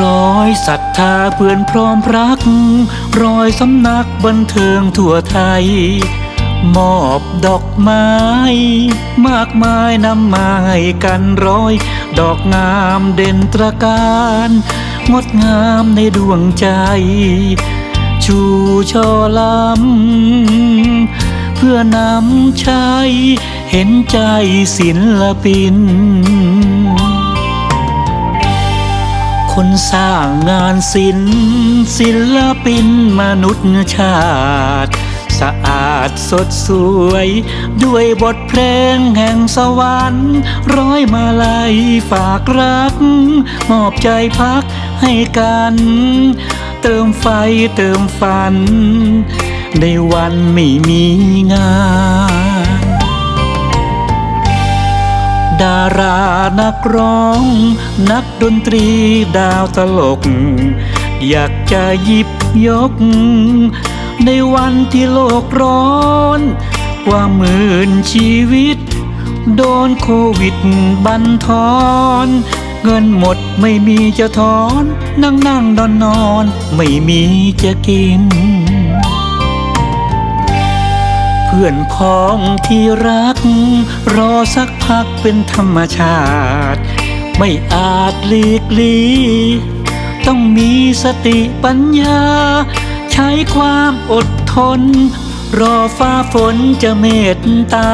รอยศรัทธาเพื่อนพร้อมรัก รอยสำนักบันเทิงทั่วไทย มอบดอกไม้ มากมายนำมาให้กันร้อย ดอกงามเด่นตระการ งดงามในดวงใจ ชูช่อลำเพื่อนำใช้เห็นใจศิลปิน คนสร้างงานศิลป์ศิลปินมนุษยชาติ สะอาดสดสวย ด้วยบทเพลงแห่งสวรรค์ ร้อยมาลัยฝากรัก มอบใจพักให้กัน เติมไฟเติมฝัน ในวันไม่มีงาน ดารานักร้อง นักดนตรีดาวตลก อยากจะหยิบยก ในวันที่โลกร้อน กว่าหมื่นชีวิต โดนโควิดบันทอน เงินหมดไม่มีจะถอน นั่งนั่งนอนนอน ไม่มีจะกิน พื่อนพ้องที่รัก รอสักพักเป็นธรรมชาติ ไม่อาจหลีกลีต้องมีสติปัญญา ใช้ความอดทน รอฟ้าฝนจะเมตตา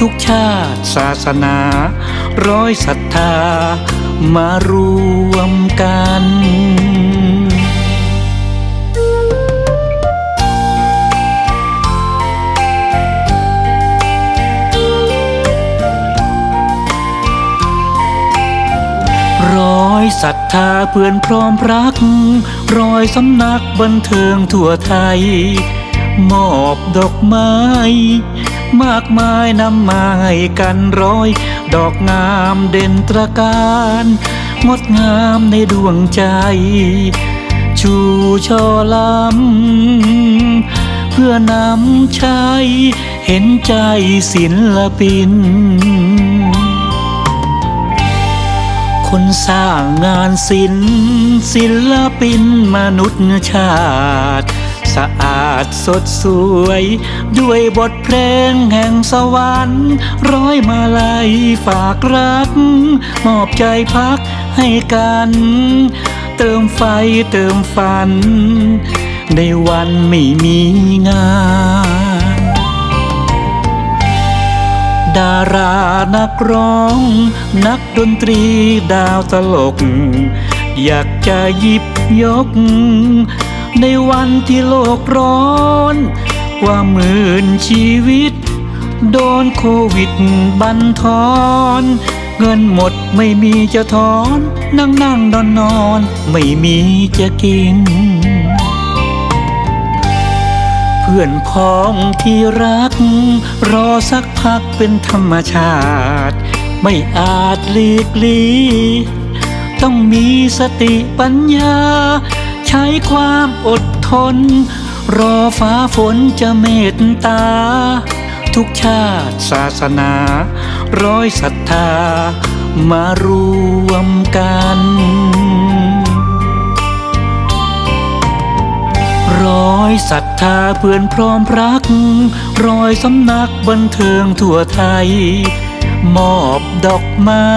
ทุกชาติศาสนา ร้อยศรัทธามารวมกัน ร้อยศรัทธาเพื่อนพร้อมรัก รอยสำนักบันเทิงทั่วไทย มอบดอกไม้ มากมายนำมาให้กันร้อย ดอกงามเด่นตระการ งดงามในดวงใจ ชูช่อลำเพื่อนำใช้เห็นใจศิลปิน คนสร้างงานศิลป์ศิลปินมนุษยชาติ สะอาดสดสวย ด้วยบทเพลงแห่งสวรรค์ ร้อยมาลัยฝากรัก มอบใจพักให้กัน เติมไฟเติมฝัน ในวันไม่มีงาน ดารานักร้อง นักดนตรีดาวตลก อยากจะหยิบยก ในวันที่โลกร้อน กว่าหมื่นชีวิต โดนโควิดบันทอนเงินหมดไม่มีจะถอน นั่งนั่งนอนนอน ไม่มีจะกิน เพื่อนพ้องที่รัก รอสักพักเป็นธรรมชาติ ไม่อาจหลีกลีต้องมีสติปัญญา ใช้ความอดทน รอฟ้าฝนจะเมตตา ทุกชาติศาสนา ร้อยศรัทธามารวมกัน ร้อยศรัทธาเพื่อนพร้อมรัก รอยสำนักบันเทิงทั่วไทย มอบดอกไม้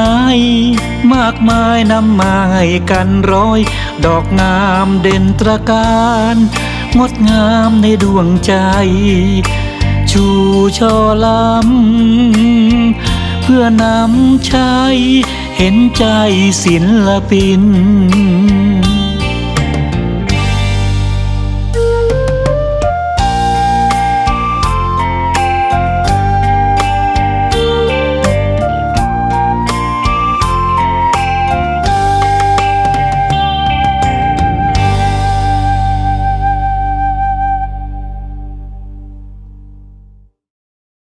มากมายนำมาให้กันร้อย ดอกงามเด่นตระการ งดงามในดวงใจ ชูช่อลำเพื่อนำใช้เห็นใจศิลปิน